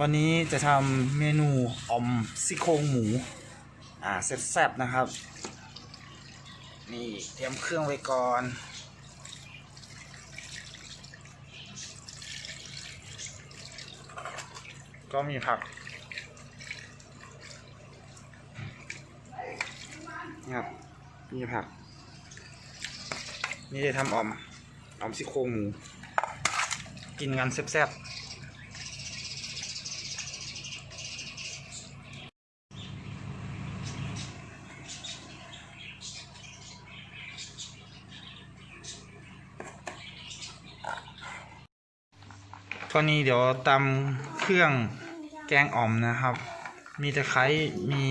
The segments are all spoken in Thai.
วันนี้จะทำเมนูอมซี่โครงหมู อ่าแซ่บๆนะครับ นี่เตรียมเครื่องไว้ก่อน ก็มีผักนี่ครับ มีผัก นี่จะทำอมออมซี่โครงหมู กินกันแซ่บๆ ตอนนี้เดี๋ยวตำเครื่องแกงอ่อมนะครับ มีตะไคร้มี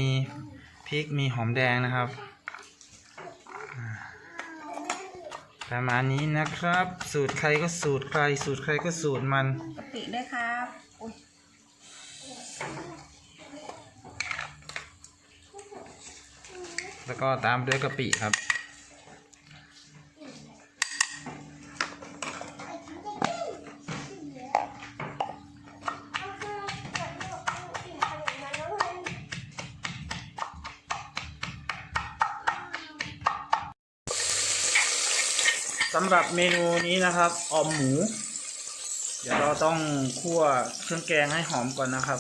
พริกมีหอมแดงนะครับอ่าประมาณนี้นะครับ สูตรใครก็สูตรใคร สูตรใครก็สูตรมันกะปิด้วยครับอุ๊ยแล้วก็ตามด้วยกะปิครับ สำหรับเมนูนี้นะครับออมหมู เดี๋ยวเราต้องคั่วเครื่องแกงให้หอมก่อนนะครับ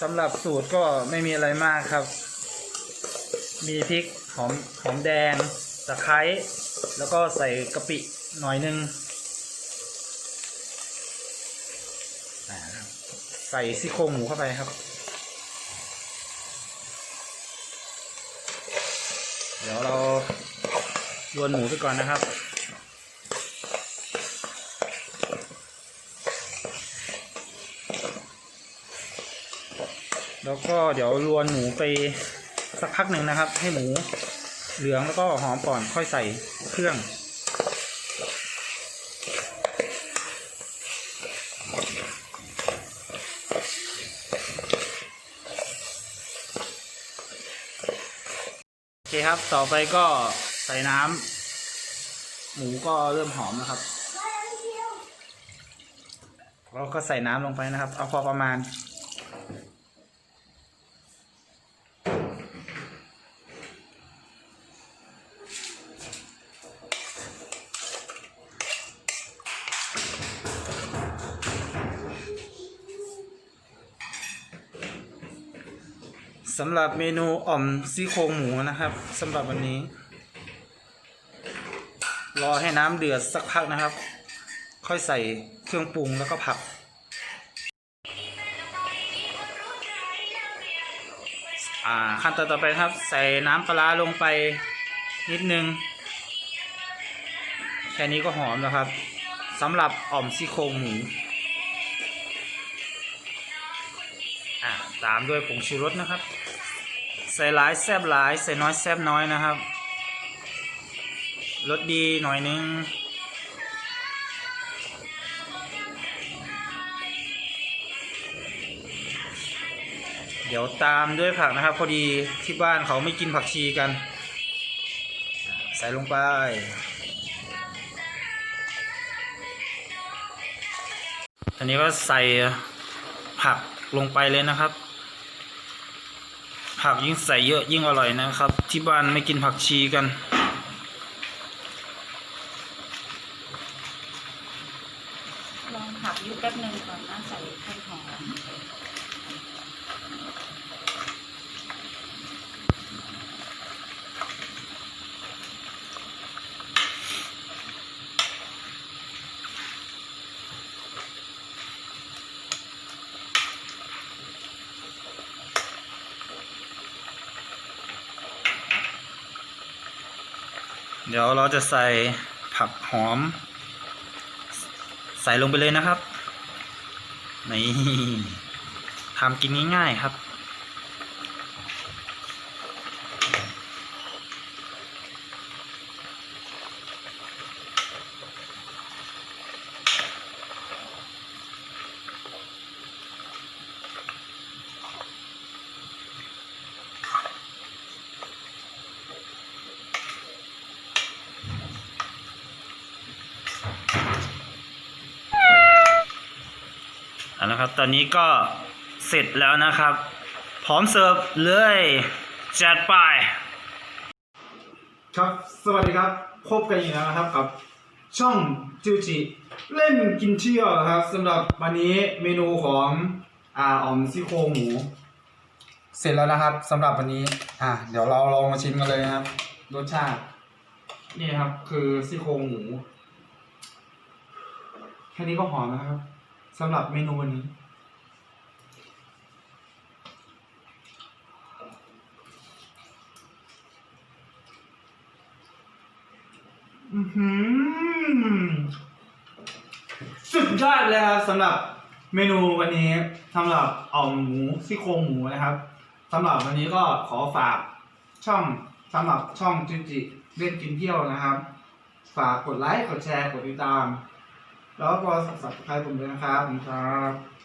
สำหรับสูตรก็ไม่มีอะไรมากครับ มีพริกหอมหอมแดงตะไคร้แล้วก็ใส่กะปิหน่อยนึงอ่าใส่ซี่โครงหมูเข้าไปครับ ดี๋ยวเราลวนหมูไปก่อนนะครับ แล้วก็เดี๋ยวลวนหมูไปสักพักหนึ่งนะครับ ให้หมูเหลืองแล้วก็หอมก่อนค่อยใส่เครื่อง ครับ ต่อไปก็ใส่น้ำหมูก็เริ่มหอมนะครับ เราก็ใส่น้ำลงไปนะครับ เอาพอประมาณ สำหรับเมนูอ่อมซี่โครงหมูนะครับสำหรับวันนี้ รอให้น้ำเดือดสักพักนะครับ ค่อยใส่เครื่องปรุงแล้วก็ผัก อ่าขั้นตอนต่อไปครับ ใส่น้ำปลาลงไปนิดนึง แค่นี้ก็หอมแล้วครับสำหรับอ่อมซี่โครงหมูอ่าตามด้วยผงชูรสนะครับ ใส่หลายแซบหลาย ใส่น้อยแซบน้อยนะครับรสดีหน่อยนึงเดี๋ยวตามด้วยผักนะครับ พอดีที่บ้านเขาไม่กินผักชีกัน ใส่ลงไป อันนี้ก็ใส่ผักลงไปเลยนะครับ ผักยิ่งใส่เยอะยิ่งอร่อยนะครับ ที่บ้านไม่กินผักชีกัน ลองผักยุ่แป๊บหนึ่งก่อนนะใส่ให้หอม เดี๋ยวเราจะใส่ผักหอม ใส่ลงไปเลยนะครับนี่ทำกินง่ายๆครับ เอาละครับ ตอนนี้ก็เสร็จแล้วนะครับ พร้อมเสิร์ฟเลยจัดไป ครับ สวัสดีครับ พบกันอีกแล้วนะครับกับ ช่องจิวจิเล่นกินเที่ยวครับสำหรับวันนี้เมนูของอ่าออมซี่โครงหมู เสร็จแล้วนะครับสำหรับวันนี้ อ่าเดี๋ยวเราลองมาชิมกันเลยนะครับ รสชาติ นี่ครับ คือซี่โครงหมู แค่นี้ก็หอมนะครับ สำหรับเมนูวันนี้ อือหือสุดยอดเลยครับสำหรับเมนูวันนี้สำหรับอ่อมหมูซี่โครงหมูนะครับสำหรับวันนี้ก็ขอฝากช่องสำหรับช่องจิจิเล่นกินเที่ยวนะครับ ฝากกดไลค์กดแชร์กดติดตาม แล้วก็สับสไครต์ผมด้วยนะครับขอบคุณครับ